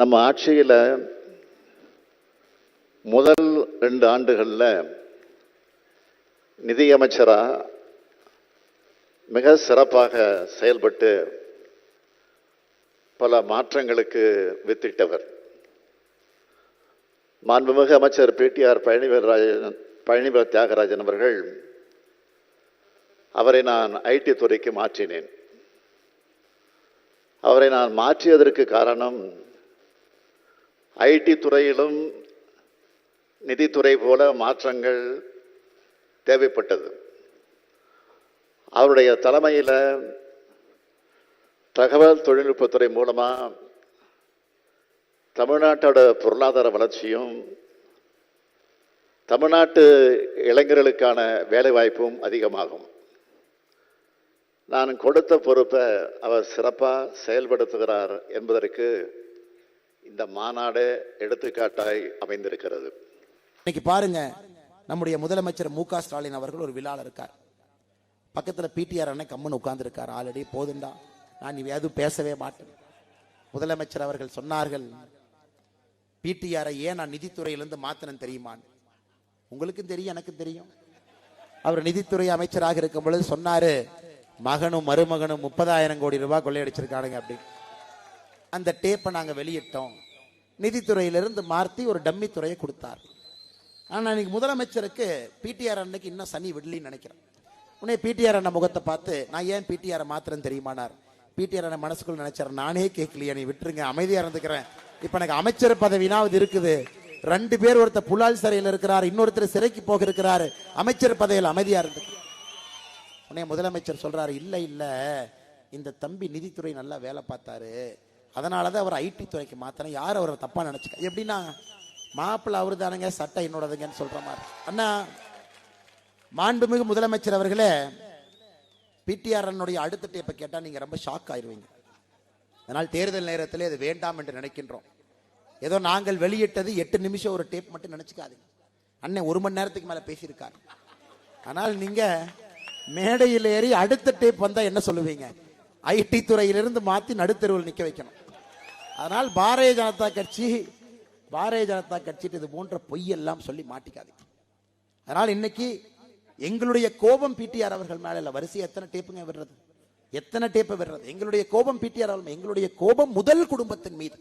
நம்ம ஆட்சியில் முதல் ரெண்டு ஆண்டுகளில் நிதியமைச்சராக மிக சிறப்பாக செயல்பட்டு பல மாற்றங்களுக்கு வித்திட்டவர். மாண்புமிகு அமைச்சர் பிடிஆர் பழனிவராஜன் பழனிவர தியாகராஜன் அவர்கள் அவரை நான் ஐடி துறைக்கு மாற்றினேன். அவரை நான் மாற்றியதற்கு காரணம் ஐடி துறையிலும் நிதித்துறை போல மாற்றங்கள் தேவைப்பட்டது. அவருடைய தலைமையில் தகவல் தொழில்நுட்பத்துறை மூலமாக தமிழ்நாட்டோட பொருளாதார வளர்ச்சியும் தமிழ்நாட்டு இளைஞர்களுக்கான வேலைவாய்ப்பும் அதிகமாகும். நான் கொடுத்த பொறுப்பை அவர் சிறப்பாக செயல்படுத்துகிறார் என்பதற்கு இந்த மாநாடு எடுத்துக்காட்டாய் அமைந்திருக்கிறது. இன்னைக்கு பாருங்க நம்முடைய முதலமைச்சர் மு க ஸ்டாலின் அவர்கள் ஒரு விழாவில் இருக்கார். பக்கத்துல பிடிஆர் அண்ணன் கம்மன் உட்கார்ந்துருக்கார் ஆல்ரெடி போதுண்டா. நான் நீ எதுவும் பேசவே மாட்டேன். முதலமைச்சர் அவர்கள் சொன்னார்கள் பிடிஆரை ஏன் நான் நிதித்துறையிலிருந்து மாத்தினேன் தெரியுமான்னு. உங்களுக்கும் தெரியும் எனக்கும் தெரியும். அவர் நிதித்துறை அமைச்சராக இருக்கும் பொழுது சொன்னாரு மகனும் மருமகனும் முப்பதாயிரம் கோடி ரூபாய் கொள்ளையடிச்சிருக்கானுங்க அப்படின்னு. அந்த டேப்பை நாங்கள் வெளியிட்டோம். நிதித்துறையிலிருந்து மாற்றி ஒரு டம்மி துறையை கொடுத்தார். ஆனால் இன்னைக்கு முதலமைச்சருக்கு பிடிஆர் அன்னைக்கு இன்னும் சனி விடலின்னு நினைக்கிறேன். உடனே பிடிஆர் அண்ணன் முகத்தை பார்த்து நான் ஏன் பிடிஆரை மாத்திரன் தெரியுமானார். பிடிஆர் அண்ணன் மனசுக்குள்ள நினைச்சார் நானே கேட்கலையே நீ விட்டுருங்க அமைதியாக இருந்துக்கிறேன். இப்போ எனக்கு அமைச்சர் பதவினாவது இருக்குது. ரெண்டு பேர் ஒருத்தர் புலால் சிறையில் இருக்கிறார் இன்னொருத்தர் சிறைக்கு போக இருக்கிறாரு அமைச்சர் பதவியில் அமைதியாக இருந்து உடனே முதலமைச்சர் சொல்கிறாரு இல்லை இல்லை. இந்த தம்பி நிதித்துறை நல்லா வேலை பார்த்தாரு. அதனாலதான் அவர் ஐடி துறைக்கு மாற்றினேன் யார் அவரை தப்பாக நினச்சிக்க? எப்படின்னா மாப்பிள்ளை அவரு தானுங்க சட்டை என்னோடதுங்கன்னு சொல்கிற மாதிரி. அண்ணா மாண்புமிகு முதலமைச்சர் அவர்களே பிடிஆர் அண்ணனுடைய அடுத்த டேப்பை கேட்டால் நீங்கள் ரொம்ப ஷாக் ஆயிடுவீங்க அதனால் தேர்தல் நேரத்தில் அது வேண்டாம் என்று நினைக்கின்றோம். ஏதோ நாங்கள் வெளியிட்டது எட்டு நிமிஷம் ஒரு டேப் மட்டும் நினச்சிக்காதீங்க. அண்ணன் ஒரு மணி நேரத்துக்கு மேலே பேசியிருக்காரு. ஆனால் நீங்கள் மேடையில் ஏறி அடுத்த டேப் வந்தால் என்ன சொல்லுவீங்க? ஐடி துறையிலிருந்து மாற்றி நடுத்தெருவில் நிற்க வைக்கணும். அதனால் பாரதிய ஜனதா கட்சி பாரதிய ஜனதா கட்சி இது போன்ற பொய்யெல்லாம் சொல்லி மாட்டிக்காதீங்க. அதனால் இன்னைக்கு எங்களுடைய கோபம் பிடிஆர் அவர்கள் மேலே இல்லை. வரிசை எத்தனை டேப்புங்க விடுறது? எத்தனை டேப்பை விடுறது? எங்களுடைய கோபம் பிடிஆர் அவர்கள் எங்களுடைய கோபம் முதல் குடும்பத்தின் மீது.